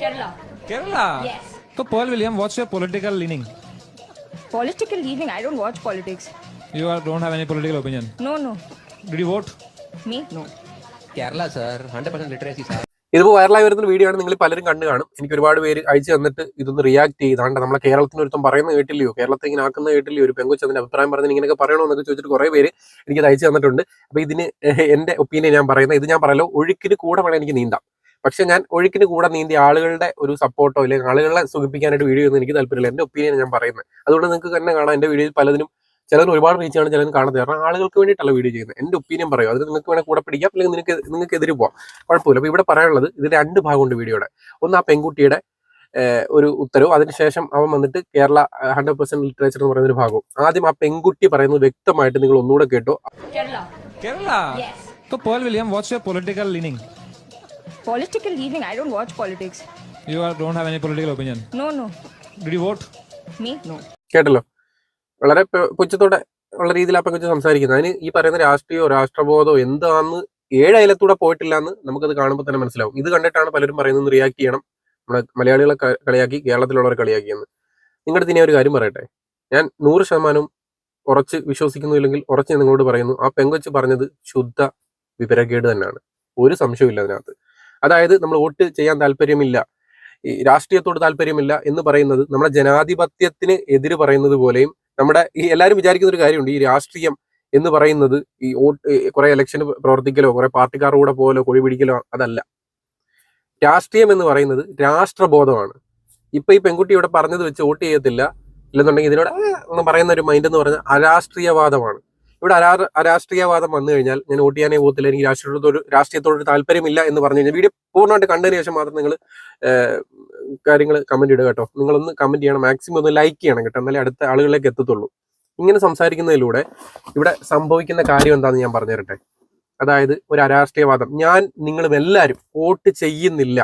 Kerala. Kerala? Yes. So, Paul William, what's your political leaning? Political leaning. I don't watch politics. You are, don't have any political opinion. No, no. Did you vote? Me? No. Kerala, sir. 100% literacy, sir. ഇതിപ്പോൾ വൈറലായി വരുന്ന video ആണ് നിങ്ങൾ പലരും കണ്ടു കാണും എനിക്ക് ഒരുപാട് പേര് അയച്ചു തന്നിട്ട് ഇതൊന്ന് റിയാക്ട് ചെയ്താണ്ട് നമ്മളെ കേരളത്തിന് ഒരുത്തം പറയുന്ന കേട്ടില്ലയോ കേരളത്തെ ഇങ്ങനെ ആക്കുന്ന കേട്ടില്ലയോ ഒരു പെങ്കൊച്ച് അതിന്റെ അഭിപ്രായം പറഞ്ഞ് ഇങ്ങനെയൊക്കെ പറയണോ എന്നൊക്കെ ചോദിച്ചിട്ട് കുറേ പേര് എനിക്ക് അയച്ചു തന്നിട്ടുണ്ട് അപ്പൊ ഇതിന് എന്റെ ഒപ്പീനിയൻ ഞാൻ പറയുന്നത് ഇത് ഞാൻ പറയലോ ഒഴുക്കിന് കൂടെ വേണം എനിക്ക് നീന്താം പക്ഷെ ഞാൻ ഒഴുക്കിന് കൂടെ നീന്തി ആളുകളുടെ ഒരു സപ്പോർട്ടോ അല്ലെങ്കിൽ ആളുകളെ സുഖിപ്പിക്കാനായിട്ട് വീഡിയോ ഒന്നും എനിക്ക് താല്പര്യമില്ല. എന്റെ ഒപ്പീനിയൻ ഞാൻ പറയുന്നത്. അതുകൊണ്ട് നിങ്ങൾക്ക് തന്നെ കാണാം. എന്റെ വീഡിയോയിൽ പലതിനും ചിലർ ഒരുപാട് റീച്ച് ആണ് ചിലതിന് കാണാതെ കാരണം ആളുകൾക്ക് വേണ്ടിയിട്ടല്ല വീഡിയോ ചെയ്യുന്നത്. എന്റെ ഒപ്പീനിയൻ പറയും അതിന് നിങ്ങൾക്ക് വേണേൽ കൂടെ പിടിക്കാം. അല്ലെങ്കിൽ നിങ്ങൾക്ക് നിങ്ങൾക്ക് എതിരെ പോവാം. കുഴപ്പമില്ല. അപ്പൊ ഇവിടെ പറയാനുള്ളത് ഇത് രണ്ട് ഭാഗമുണ്ട് വീഡിയോയുടെ. ഒന്ന് ആ പെൺകുട്ടിയുടെ ഒരു ഉത്തരവ്. അതിനുശേഷം അവൻ വന്നിട്ട് കേരള ഹൺഡ്രഡ് പെർസെന്റ് ലിറ്ററേച്ചർ എന്ന് പറയുന്ന ഒരു ഭാഗവും. ആദ്യം ആ പെൺകുട്ടി പറയുന്നത് വ്യക്തമായിട്ട് നിങ്ങൾ ഒന്നുകൂടെ കേട്ടോ. Kerala. Your political So, political leaving? I don't watch politics. You are, don't have any political opinion. No, no. Did you vote? Me? No. കേട്ടല്ലോ വളരെ പുച്ഛത്തോടെ ഉള്ള രീതിയിൽ അപ്പം കൊച്ചു സംസാരിക്കുന്നത് അതിന് ഈ പറയുന്ന രാഷ്ട്രീയമോ രാഷ്ട്രബോധമോ എന്താന്ന് ഏഴ് അയലത്തൂടെ പോയിട്ടില്ല എന്ന് നമുക്കത് കാണുമ്പോൾ തന്നെ മനസ്സിലാവും ഇത് കണ്ടിട്ടാണ് പലരും പറയുന്നത് റിയാക്ട് ചെയ്യണം നമ്മുടെ മലയാളികളെ കളിയാക്കി കേരളത്തിലുള്ളവരെ കളിയാക്കിയെന്ന് നിങ്ങളുടെ ഇതിനെ ഒരു കാര്യം പറയട്ടെ ഞാൻ നൂറ് ശതമാനം ഉറച്ച് വിശ്വസിക്കുന്നു ഇല്ലെങ്കിൽ ഉറച്ച് ഞാൻ നിങ്ങളോട് പറയുന്നു ആ പെങ്കൊച്ച് പറഞ്ഞത് ശുദ്ധ വിവരക്കേട് തന്നെയാണ് ഒരു സംശയമില്ല അതിനകത്ത് അതായത് നമ്മൾ വോട്ട് ചെയ്യാൻ താല്പര്യമില്ല ഈ രാഷ്ട്രീയത്തോട് താല്പര്യമില്ല എന്ന് പറയുന്നത് നമ്മുടെ ജനാധിപത്യത്തിന് എതിര് പറയുന്നത് പോലെയും നമ്മുടെ ഈ എല്ലാവരും വിചാരിക്കുന്ന ഒരു കാര്യമുണ്ട് ഈ രാഷ്ട്രീയം എന്ന് പറയുന്നത് ഈ വോട്ട് കുറെ ഇലക്ഷന് പ്രവർത്തിക്കലോ കുറെ പാർട്ടിക്കാരുടെ പോലോ കൊഴി പിടിക്കലോ അതല്ല. രാഷ്ട്രീയം എന്ന് പറയുന്നത് രാഷ്ട്രബോധമാണ്. ഇപ്പൊ ഈ പെൺകുട്ടി ഇവിടെ പറഞ്ഞത് വെച്ച് വോട്ട് ചെയ്യത്തില്ല ഇല്ലെന്നുണ്ടെങ്കിൽ ഇതിനോട് പറയുന്ന ഒരു മൈൻഡ് എന്ന് പറഞ്ഞാൽ അരാഷ്ട്രീയവാദമാണ്. ഇവിടെ അരാ അരാഷ്ട്രീയവാദം വന്നു കഴിഞ്ഞാൽ ഞാൻ വോട്ട് ചെയ്യാനേ പോകത്തില്ല എനിക്ക് രാഷ്ട്രീയത്തോട് രാഷ്ട്രീയത്തോട് താല്പര്യമില്ല എന്ന് പറഞ്ഞു കഴിഞ്ഞാൽ വീഡിയോ പൂർണമായിട്ട് കണ്ടതിന് ശേഷം മാത്രം നിങ്ങൾ കാര്യങ്ങൾ കമന്റ് ഇടുക കേട്ടോ. നിങ്ങളൊന്ന് കമന്റ് ചെയ്യണം. മാക്സിമം ഒന്ന് ലൈക്ക് ചെയ്യണം കേട്ടോ. എന്നാലേ അടുത്ത ആളുകളിലേക്ക് എത്തത്തുള്ളൂ. ഇങ്ങനെ സംസാരിക്കുന്നതിലൂടെ ഇവിടെ സംഭവിക്കുന്ന കാര്യം എന്താണെന്ന് ഞാൻ പറഞ്ഞു തരട്ടെ അതായത് ഒരു അരാഷ്ട്രീയവാദം. ഞാൻ നിങ്ങളും എല്ലാവരും വോട്ട് ചെയ്യുന്നില്ല.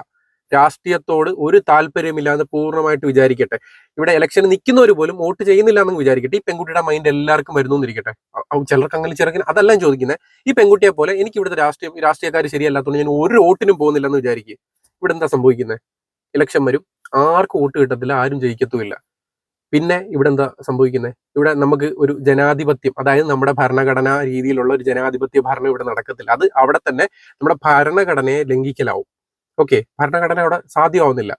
രാഷ്ട്രീയത്തോട് ഒരു താല്പര്യമില്ലാതെ പൂർണമായിട്ട് വിചാരിക്കട്ടെ. ഇവിടെ ഇലക്ഷന് നിൽക്കുന്നവർ പോലും വോട്ട് ചെയ്യുന്നില്ല എന്ന് വിചാരിക്കട്ടെ. ഈ പെൺകുട്ടിയുടെ മൈൻഡ് എല്ലാവർക്കും വരുന്നു എന്നിരിക്കട്ടെ ചിലർക്ക് അങ്ങനെ ചിലർക്ക് അതെല്ലാം ചോദിക്കുന്നത് ഈ പെൺകുട്ടിയെ പോലെ എനിക്ക് ഇവിടുത്തെ രാഷ്ട്രീയം രാഷ്ട്രീയക്കാർ ശരിയല്ലാത്തതുകൊണ്ട് ഞാൻ ഒരു വോട്ടിനും പോകുന്നില്ല എന്ന് വിചാരിക്കുക ഇവിടെ എന്താ സംഭവിക്കുന്നത് ഇലക്ഷൻ വരും. ആർക്കും വോട്ട് കിട്ടത്തില്ല ആരും ജയിക്കത്തുമില്ല. പിന്നെ ഇവിടെ എന്താ സംഭവിക്കുന്നത് ഇവിടെ നമുക്ക് ഒരു ജനാധിപത്യം അതായത് നമ്മുടെ ഭരണഘടനാ രീതിയിലുള്ള ഒരു ജനാധിപത്യ ഭരണം ഇവിടെ നടക്കത്തില്ല. അത് അവിടെ തന്നെ നമ്മുടെ ഭരണഘടനയെ ലംഘിക്കലാവും. ഓക്കെ ഭരണഘടന അവിടെ സാധ്യമാവുന്നില്ല.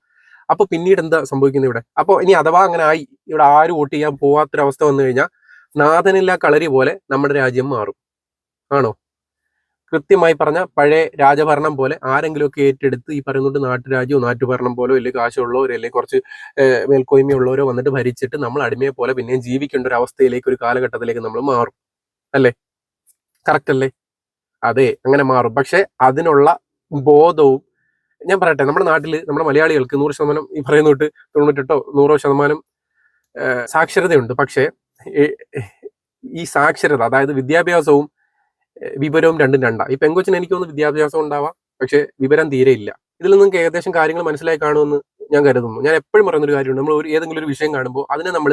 അപ്പൊ പിന്നീട് എന്താ സംഭവിക്കുന്നത് ഇവിടെ? അപ്പൊ ഇനി അഥവാ അങ്ങനെ ആയി ഇവിടെ ആരും വോട്ട് ചെയ്യാൻ പോവാത്തൊരവസ്ഥ വന്നു കഴിഞ്ഞാൽ നാഥനില്ല കളരി പോലെ നമ്മുടെ രാജ്യം മാറും. ആണോ? കൃത്യമായി പറഞ്ഞ പഴയ രാജഭരണം പോലെ ആരെങ്കിലുമൊക്കെ ഏറ്റെടുത്ത് ഈ പറയുന്നുണ്ട് നാട്ടുരാജ്യമോ നാട്ടുഭരണം പോലോ അല്ലെങ്കിൽ കാശുള്ളവരോ അല്ലെങ്കിൽ കുറച്ച് മേൽക്കോയ്മയുള്ളവരോ വന്നിട്ട് ഭരിച്ചിട്ട് നമ്മൾ അടിമയെ പോലെ പിന്നെയും ജീവിക്കേണ്ട ഒരു അവസ്ഥയിലേക്ക് ഒരു കാലഘട്ടത്തിലേക്ക് നമ്മൾ മാറും. അല്ലേ? കറക്റ്റ് അല്ലേ അതെ അങ്ങനെ മാറും. പക്ഷെ അതിനുള്ള ബോധവും ഞാൻ പറയട്ടെ നമ്മുടെ നാട്ടിൽ നമ്മുടെ മലയാളികൾക്ക് നൂറ് ശതമാനം ഈ പറയുന്ന തൊട്ട് തൊണ്ണൂറ്റെട്ടോ നൂറോ ശതമാനം സാക്ഷരതയുണ്ട്. പക്ഷേ ഈ സാക്ഷരത അതായത് വിദ്യാഭ്യാസവും വിവരവും രണ്ടും രണ്ടാ. ഈ പെങ്കൊച്ചിന് എനിക്ക് തോന്നുന്നു വിദ്യാഭ്യാസം ഉണ്ടാവാം പക്ഷേ വിവരം തീരെ ഇല്ല. ഇതിൽ നിങ്ങൾക്ക് ഏകദേശം കാര്യങ്ങൾ മനസ്സിലായി കാണുമെന്ന് ഞാൻ കരുതുന്നു. ഞാൻ എപ്പോഴും പറയുന്ന ഒരു കാര്യമുണ്ട്. നമ്മൾ ഒരു ഏതെങ്കിലും ഒരു വിഷയം കാണുമ്പോൾ അതിനെ നമ്മൾ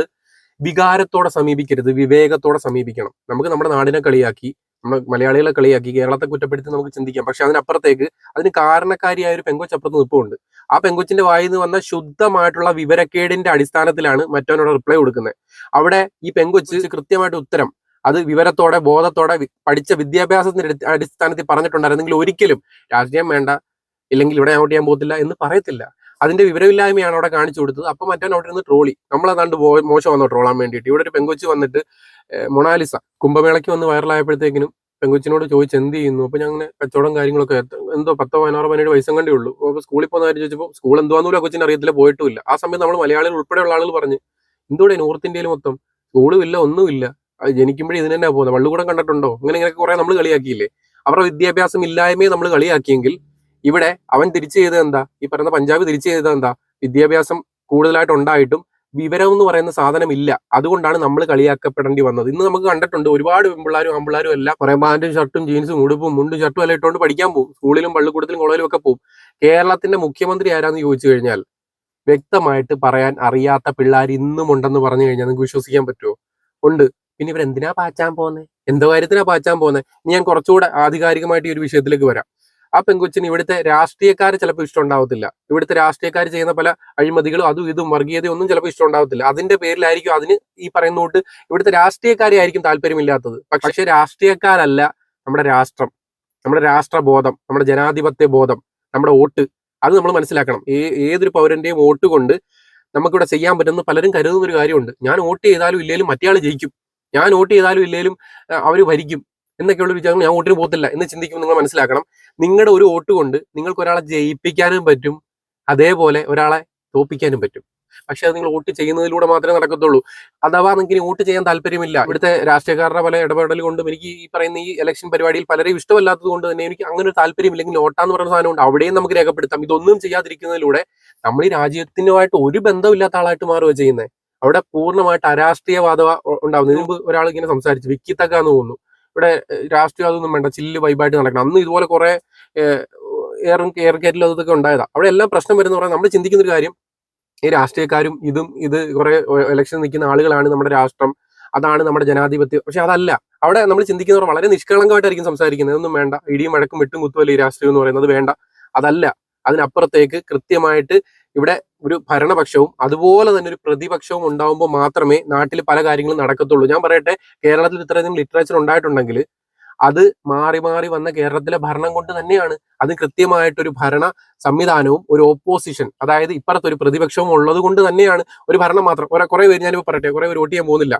വികാരത്തോടെ സമീപിക്കരുത് വിവേകത്തോടെ സമീപിക്കണം. നമുക്ക് നമ്മുടെ നാടിനെ കളിയാക്കി നമ്മുടെ മലയാളികളെ കളിയാക്കി കേരളത്തെ കുറ്റപ്പെടുത്തി നമുക്ക് ചിന്തിക്കാം. പക്ഷെ അതിനപ്പുറത്തേക്ക് അതിന് കാരണക്കാരിയായ ഒരു പെങ്കൊച്ച് അപ്പുറത്ത് നിൽപ്പുണ്ട് ആ പെങ്കൊച്ചിന്റെ വായിൽ നിന്ന് വന്ന ശുദ്ധമായിട്ടുള്ള വിവരക്കേടിന്റെ അടിസ്ഥാനത്തിലാണ് മറ്റവനോട് റിപ്ലൈ കൊടുക്കുന്നത്. അവിടെ ഈ പെങ്കൊച്ച് കൃത്യമായിട്ട് ഉത്തരം അത് വിവരത്തോടെ ബോധത്തോടെ പഠിച്ച വിദ്യാഭ്യാസത്തിന്റെ അടിസ്ഥാനത്തിൽ പറഞ്ഞിട്ടുണ്ടായിരുന്നെങ്കിൽ ഒരിക്കലും രാഷ്ട്രീയം വേണ്ട ഇല്ലെങ്കിൽ ഇവിടെ അങ്ങോട്ട് ചെയ്യാൻ പോകത്തില്ല എന്ന് പറയത്തില്ല. അതിന്റെ വിവരമില്ലായ്മയാണ് അവിടെ കാണിച്ചു കൊടുത്തത്. അപ്പൊ മറ്റവൻ അവിടെ ഇരുന്ന് ട്രോളി. നമ്മളതാണ്ട് ബോ- മോശം വന്നോ ട്രോളാൻ വേണ്ടിയിട്ട്. ഇവിടെ ഒരു പെങ്കൊച്ച് വന്നിട്ട് മൊണാലിസ കുംഭമേളയ്ക്ക് വന്ന് വൈറലായപ്പോഴത്തേക്കിനും പെങ്കൊച്ചിനോട് ചോദിച്ച് എന്ത് ചെയ്യുന്നു? അപ്പൊ ഞാൻ അങ്ങനെ കച്ചവടം കാര്യങ്ങളൊക്കെ എന്തോ പത്തോ പതിനാറോ പതിനേഴ് വയസ്സും കണ്ടേ ഉള്ളൂ. അപ്പൊ സ്കൂളിൽ പോകുന്ന കാര്യം ചോദിച്ചപ്പോൾ സ്കൂൾ എന്തുവാന്ന് കൊച്ചിന് അറിയത്തില്ല പോയിട്ടുമില്ല. ആ സമയത്ത് നമ്മൾ മലയാളികൾ ഉൾപ്പെടെയുള്ള ആളുകൾ പറഞ്ഞു എന്തുകൂടെ നോർത്ത് ഇന്ത്യയിൽ മൊത്തം? സ്കൂളും ഇല്ല ഒന്നുമില്ല ജനിക്കുമ്പോഴേ ഇതിന് തന്നെ പോകുന്നത് വള്ളുകൂടം കണ്ടിട്ടുണ്ടോ? അങ്ങനെ ഇങ്ങനെ കുറെ നമ്മൾ കളിയാക്കിയില്ലേ? അവരുടെ വിദ്യാഭ്യാസം ഇല്ലായ്മയെ നമ്മൾ കളിയാക്കിയെങ്കിൽ ഇവിടെ അവൻ തിരിച്ചു ചെയ്തത് എന്താ? ഈ പറയുന്ന പഞ്ചാബ് തിരിച്ചു ചെയ്തത് എന്താ? വിദ്യാഭ്യാസം കൂടുതലായിട്ട് ഉണ്ടായിട്ടും വിവരം എന്ന് പറയുന്ന സാധനം ഇല്ല അതുകൊണ്ടാണ് നമ്മൾ കളിയാക്കപ്പെടേണ്ടി വന്നത്. ഇന്ന് നമുക്ക് കണ്ടിട്ടുണ്ട് ഒരുപാട് പെൺപിള്ളാരും ആമ്പിള്ളാരും എല്ലാം കുറെ പാന്റും ഷർട്ടും ജീൻസും ഉടുപ്പും മുണ്ടും ഷർട്ടും എല്ലാം ഇട്ടുകൊണ്ട് പഠിക്കാൻ പോകും. സ്കൂളിലും പള്ളിക്കൂടത്തിലും കോളേജിലും ഒക്കെ പോകും. കേരളത്തിന്റെ മുഖ്യമന്ത്രി ആരാന്ന് ചോദിച്ചു കഴിഞ്ഞാൽ വ്യക്തമായിട്ട് പറയാൻ അറിയാത്ത പിള്ളേർ ഇന്നും ഉണ്ടെന്ന് പറഞ്ഞു കഴിഞ്ഞാൽ നിങ്ങൾക്ക് വിശ്വസിക്കാൻ പറ്റുമോ? ഉണ്ട്. പിന്നെ ഇവർ എന്തിനാ പാച്ചാൻ പോകുന്നത് എന്തോ കാര്യത്തിനാ പാച്ചാൻ പോകുന്നത് ഇനി ഞാൻ കുറച്ചുകൂടെ ആധികാരികമായിട്ട് ഈ ഒരു വിഷയത്തിലേക്ക് വരാം. ആ പെങ്കൊച്ചിന് ഇവിടുത്തെ രാഷ്ട്രീയക്കാർ ചിലപ്പോൾ ഇഷ്ടമുണ്ടാവത്തില്ല ഇവിടുത്തെ രാഷ്ട്രീയക്കാർ ചെയ്യുന്ന പല അഴിമതികളും അതും ഇതും വർഗീയതയും ഒന്നും ചിലപ്പോൾ ഇഷ്ടമുണ്ടാവത്തില്ല അതിന്റെ പേരിലായിരിക്കും അതിന് ഈ പറയുന്ന തൊട്ട് ഇവിടുത്തെ രാഷ്ട്രീയക്കാരെ ആയിരിക്കും താല്പര്യമില്ലാത്തത്. പക്ഷെ രാഷ്ട്രീയക്കാരല്ല നമ്മുടെ രാഷ്ട്രം. നമ്മുടെ രാഷ്ട്രബോധം നമ്മുടെ ജനാധിപത്യ ബോധം നമ്മുടെ വോട്ട്. അത് നമ്മൾ മനസ്സിലാക്കണം. ഏ- ഏതൊരു പൗരന്റെയും വോട്ട് കൊണ്ട് നമുക്കിവിടെ ചെയ്യാൻ പറ്റുന്ന പലരും കരുതുന്ന ഒരു കാര്യമുണ്ട്. ഞാൻ വോട്ട് ചെയ്താലും ഇല്ലേലും മറ്റേയാൾ ജയിക്കും. ഞാൻ വോട്ട് ചെയ്താലും ഇല്ലേലും അവർ ഭരിക്കും. എന്നൊക്കെയുള്ള വിചാരം ഞാൻ വോട്ടിന് പോകത്തില്ല എന്ന് ചിന്തിക്കുമ്പോൾ നിങ്ങൾ മനസ്സിലാക്കണം. നിങ്ങളുടെ ഒരു വോട്ട് കൊണ്ട് നിങ്ങൾക്ക് ഒരാളെ ജയിപ്പിക്കാനും പറ്റും അതേപോലെ ഒരാളെ തോപ്പിക്കാനും പറ്റും. പക്ഷെ അത് നിങ്ങൾ വോട്ട് ചെയ്യുന്നതിലൂടെ മാത്രമേ നടക്കത്തുള്ളൂ. അഥവാ നിങ്ങൾക്ക് ഇനി വോട്ട് ചെയ്യാൻ താല്പര്യമില്ല. ഇവിടുത്തെ രാഷ്ട്രീയക്കാരുടെ പല ഇടപെടൽ കൊണ്ടും എനിക്ക് ഈ പറയുന്ന ഈ ഇലക്ഷൻ പരിപാടിയിൽ പലരെയും ഇഷ്ടമല്ലാത്തത് കൊണ്ട് തന്നെ എനിക്ക് അങ്ങനെ ഒരു താല്പര്യമില്ലെങ്കിൽ നോട്ടാന്ന് പറയുന്ന സാധനം ഉണ്ട് അവിടെയും നമുക്ക് രേഖപ്പെടുത്താം. ഇതൊന്നും ചെയ്യാതിരിക്കുന്നതിലൂടെ നമ്മൾ ഈ രാജ്യത്തിനുമായിട്ട് ഒരു ബന്ധമില്ലാത്ത ആളായിട്ട് മാറുക ചെയ്യുന്നത് അവിടെ പൂർണമായിട്ട് അരാഷ്ട്രീയവാദ ഇതിന് മുമ്പ് ഒരാൾ ഇങ്ങനെ സംസാരിച്ചു വിക്കിത്തക്കാന്ന് തോന്നുന്നു. ഇവിടെ രാഷ്ട്രീയം അതൊന്നും വേണ്ട. ചില്ല് വൈബായിട്ട് നടക്കണം. അന്ന് ഇതുപോലെ കുറെ എയറും എയർ അതൊക്കെ ഉണ്ടായതാ. അവിടെ എല്ലാം പ്രശ്നം വരുന്ന പറഞ്ഞാൽ നമ്മൾ ചിന്തിക്കുന്ന ഒരു കാര്യം ഈ രാഷ്ട്രീയക്കാരും ഇതും ഇത് കുറെ ഇലക്ഷൻ നിൽക്കുന്ന ആളുകളാണ് നമ്മുടെ രാഷ്ട്രം. അതാണ് നമ്മുടെ ജനാധിപത്യം. പക്ഷെ അതല്ല. അവിടെ നമ്മൾ ചിന്തിക്കുന്ന ചിന്തിക്കുന്നവർ വളരെ നിഷ്കളങ്കമായിട്ടായിരിക്കും സംസാരിക്കുന്നത്. ഒന്നും വേണ്ട. ഇടിയും വഴക്കും വെട്ടും കുത്തുമല്ല ഈ രാഷ്ട്രീയം എന്ന് പറയുന്നത് വേണ്ട. അതല്ല. അതിനപ്പുറത്തേക്ക് കൃത്യമായിട്ട് ഇവിടെ ഒരു ഭരണപക്ഷവും അതുപോലെ തന്നെ ഒരു പ്രതിപക്ഷവും ഉണ്ടാവുമ്പോൾ മാത്രമേ നാട്ടിൽ പല കാര്യങ്ങളും നടക്കത്തുള്ളൂ. ഞാൻ പറയട്ടെ കേരളത്തിൽ ഇത്രയധികം ലിറ്ററേച്ചർ ഉണ്ടായിട്ടുണ്ടെങ്കിൽ അത് മാറി മാറി വന്ന കേരളത്തിലെ ഭരണം കൊണ്ട് തന്നെയാണ് അത് കൃത്യമായിട്ടൊരു ഭരണ സംവിധാനവും ഒരു ഓപ്പോസിഷൻ അതായത് ഇപ്പുറത്ത് ഒരു പ്രതിപക്ഷവും ഉള്ളത് കൊണ്ട് തന്നെയാണ് ഒരു ഭരണം മാത്രം. കുറെ കുറെ പേര് ഞാനിപ്പോൾ പറയട്ടെ കുറെ പേര് വോട്ട് ചെയ്യാൻ പോകുന്നില്ല.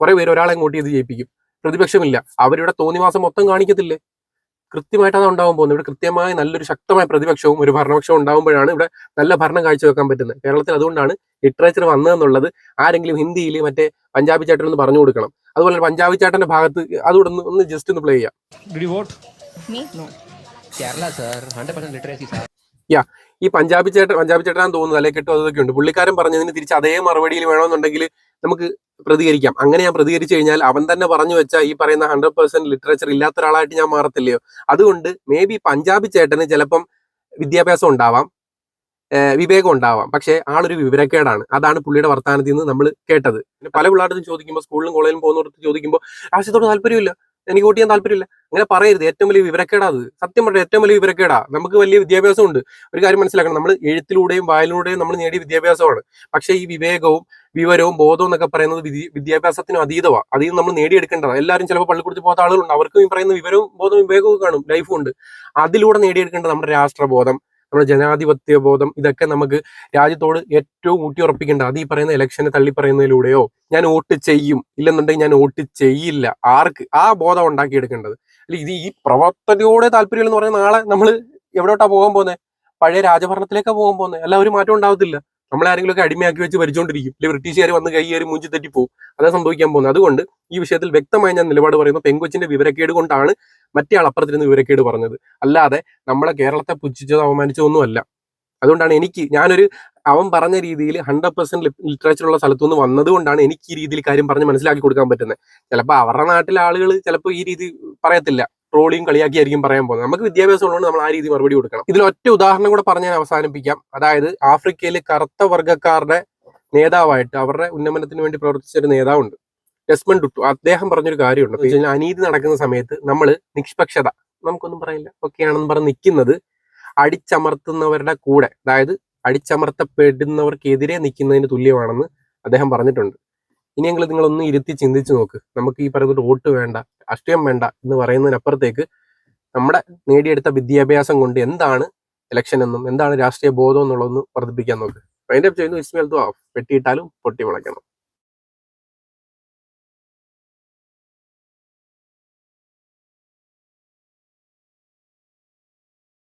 കുറെ പേര് ഒരാളെ വോട്ട് ചെയ്ത് ജയിപ്പിക്കും. പ്രതിപക്ഷമില്ല. അവരുടെ തോന്നിവാസം മൊത്തം കാണിക്കത്തില്ലേ? കൃത്യമായിട്ട് അതാണ് ഉണ്ടാവാൻ പോകുന്നത്. ഇവിടെ കൃത്യമായ നല്ലൊരു ശക്തമായ പ്രതിപക്ഷവും ഒരു ഭരണപക്ഷവും ഉണ്ടാകുമ്പോഴാണ് ഇവിടെ നല്ല ഭരണം കാഴ്ചവെക്കാൻ പറ്റുന്നത്. കേരളത്തിൽ അതുകൊണ്ടാണ് ലിറ്ററേച്ചർ വന്നതെന്നുള്ളത് ആരെങ്കിലും ഹിന്ദിയിൽ മറ്റേ പഞ്ചാബി ചേട്ടൻ ഒന്ന് പറഞ്ഞു കൊടുക്കണം. അതുപോലെ പഞ്ചാബി ചേട്ടന്റെ ഭാഗത്ത് അതുകൂടെ ഒന്ന് ജസ്റ്റ് ഒന്ന് പ്ലേ ചെയ്യാം. Kerala sir hundred percent literacy sir ഈ പഞ്ചാബി ചേട്ടൻ പഞ്ചാബി ചേട്ടനാന്ന് തോന്നുന്നു അല്ലെ കെട്ടോ അതൊക്കെ ഉണ്ട്. പുള്ളിക്കാരൻ പറഞ്ഞതിന് തിരിച്ച് അതേ മറുപടിയിൽ വേണമെന്നുണ്ടെങ്കിൽ നമുക്ക് പ്രതികരിക്കാം. അങ്ങനെ ഞാൻ പ്രതികരിച്ചു കഴിഞ്ഞാൽ അവൻ തന്നെ പറഞ്ഞു വെച്ച ഈ പറയുന്ന ഹൺഡ്രഡ് പെർസെന്റ് ലിറ്ററേച്ചർ ഇല്ലാത്ത ഒരാളായിട്ട് ഞാൻ മാറത്തില്ലയോ? അതുകൊണ്ട് മേ ബി പഞ്ചാബി ചേട്ടന് ചിലപ്പം വിദ്യാഭ്യാസം ഉണ്ടാവാം വിവേകം ഉണ്ടാവാം. പക്ഷേ ആളൊരു വിവരക്കേടാണ്. അതാണ് പുള്ളിയുടെ വർത്തമാനത്തിൽ നിന്ന് നമ്മൾ കേട്ടത്. പിന്നെ പല പിള്ളേർക്കും ചോദിക്കുമ്പോൾ സ്കൂളിലും കോളേജിലും പോകുന്നവർക്ക് ചോദിക്കുമ്പോൾ രാഷ്ട്രീയത്തോട് താല്പര്യമില്ല. എനിക്ക് വോട്ട് ചെയ്യാൻ താല്പര്യമില്ല. അങ്ങനെ പറയരുത്. ഏറ്റവും വലിയ വിവരക്കേടാ അത്. സത്യം പറഞ്ഞ ഏറ്റവും വലിയ വിവരക്കേടാ. നമുക്ക് വലിയ വിദ്യാഭ്യാസം ഉണ്ട് ഒരു കാര്യം മനസ്സിലാക്കണം. നമ്മൾ എഴുത്തിലൂടെയും വായനയിലൂടെയും നമ്മൾ നേടിയ വിദ്യാഭ്യാസമാണ്. പക്ഷെ ഈ വിവേകവും വിവരവും ബോധവും എന്നൊക്കെ പറയുന്നത് വിദ്യ- വിദ്യാഭ്യാസത്തിനും അതീതമാണ് അതിൽ നമ്മൾ നേടിയെടുക്കേണ്ടതാണ് എല്ലാവരും ചിലപ്പോൾ പള്ളിക്കൂടത്തിൽ പോകാത്ത ആളുകളുണ്ട്. അവർക്കും ഈ പറയുന്ന വിവരവും ബോധവും വിവേകവും കാണും. ലൈഫും ഉണ്ട്. അതിലൂടെ നേടിയെടുക്കേണ്ടത് നമ്മുടെ രാഷ്ട്രബോധം നമ്മുടെ ജനാധിപത്യ ബോധം ഇതൊക്കെ നമുക്ക് രാജ്യത്തോട് ഏറ്റവും ഊട്ടിയുറപ്പിക്കേണ്ട അത് ഈ പറയുന്ന ഇലക്ഷനെ തള്ളി പറയുന്നതിലൂടെയോ ഞാൻ വോട്ട് ചെയ്യും. ഇല്ലെന്നുണ്ടെങ്കിൽ ഞാൻ വോട്ട് ചെയ്യില്ല. ആർക്ക്? ആ ബോധം ഉണ്ടാക്കിയെടുക്കേണ്ടത്. അല്ല ഇത് ഈ പ്രവർത്തനയോടെ താല്പര്യം എന്ന് പറയുന്ന നാളെ നമ്മൾ എവിടോട്ടാ പോകാൻ പോകുന്നത് പഴയ രാജഭരണത്തിലേക്കാ പോകാൻ പോകുന്നത് അല്ല ഒരു മാറ്റം ഉണ്ടാവത്തില്ല. നമ്മളെ ആരെങ്കിലും ഒക്കെ അടിമയാക്കി വെച്ച് ഭരിച്ചുകൊണ്ടിരിക്കും അല്ലെങ്കിൽ ബ്രിട്ടീഷുകാർ വന്ന് കൈയേറി മൂഞ്ചി തെറ്റി പോകും അതാ സംഭവിക്കാൻ പോകുന്നത്. അതുകൊണ്ട് ഈ വിഷയത്തിൽ വ്യക്തമായി ഞാൻ നിലപാട് പറയുന്നു. പെങ്കൊച്ചിന്റെ വിവരക്കേട് കൊണ്ടാണ് മറ്റേ ആൾ അപ്പുറത്തിരുന്ന് വിവരക്കേട് പറഞ്ഞത്. അല്ലാതെ നമ്മളെ കേരളത്തെ പുച്ഛിച്ചതോ അവമാനിച്ചോ ഒന്നുമല്ല. അതുകൊണ്ടാണ് എനിക്ക് ഞാനൊരു അവൻ പറഞ്ഞ രീതിയിൽ ഹൺഡ്രഡ് പെർസെന്റ് ലിറ്ററേച്ചറുള്ള സ്ഥലത്തു നിന്ന് വന്നതുകൊണ്ടാണ് എനിക്ക് ഈ രീതിയിൽ കാര്യം പറഞ്ഞ് മനസ്സിലാക്കി കൊടുക്കാൻ പറ്റുന്നത് ചിലപ്പോൾ അവരുടെ നാട്ടിലെ ആളുകൾ ചിലപ്പോൾ ഈ രീതി പറയത്തില്ല. ട്രോളിയും കളിയാക്കിയായിരിക്കും പറയാൻ പോകുന്നത്. നമുക്ക് വിദ്യാഭ്യാസം ഉള്ളതുകൊണ്ട് നമ്മൾ ആ രീതി മറുപടി കൊടുക്കണം. ഇതിൽ ഒറ്റ ഉദാഹരണം കൂടെ പറഞ്ഞ് ഞാൻ അവസാനിപ്പിക്കാം. അതായത് ആഫ്രിക്കയിലെ കറുത്ത വർഗക്കാരുടെ നേതാവായിട്ട് അവരുടെ ഉന്നമനത്തിന് വേണ്ടി പ്രവർത്തിച്ച ഒരു നേതാവുണ്ട്. ഡെസ്മണ്ട് ടുട്ടു. അദ്ദേഹം പറഞ്ഞൊരു കാര്യമുണ്ട്. അനീതി നടക്കുന്ന സമയത്ത് നമ്മൾ നിഷ്പക്ഷത നമുക്കൊന്നും പറയില്ല. ഒക്കെയാണെന്ന് പറഞ്ഞ് നിൽക്കുന്നത് അടിച്ചമർത്തുന്നവരുടെ കൂടെ അതായത് അടിച്ചമർത്തപ്പെടുന്നവർക്കെതിരെ നിൽക്കുന്നതിന് തുല്യമാണെന്ന് അദ്ദേഹം പറഞ്ഞിട്ടുണ്ട്. ഇനിയെങ്കിലും നിങ്ങളൊന്ന് ഇരുത്തി ചിന്തിച്ചു നോക്ക്. നമുക്ക് ഈ പറയുന്നത് വോട്ട് വേണ്ട രാഷ്ട്രീയം വേണ്ട എന്ന് പറയുന്നതിനപ്പുറത്തേക്ക് നമ്മുടെ നേടിയെടുത്ത വിദ്യാഭ്യാസം കൊണ്ട് എന്താണ് ഇലക്ഷൻ എന്നും എന്താണ് രാഷ്ട്രീയ ബോധം എന്നുള്ളതെന്ന് വർദ്ധിപ്പിക്കാൻ നോക്ക്. അതിന്റെ ചെയ്യുന്നു ഇസ്മേൽ വെട്ടിയിട്ടാലും പൊട്ടി മുളയ്ക്കണം.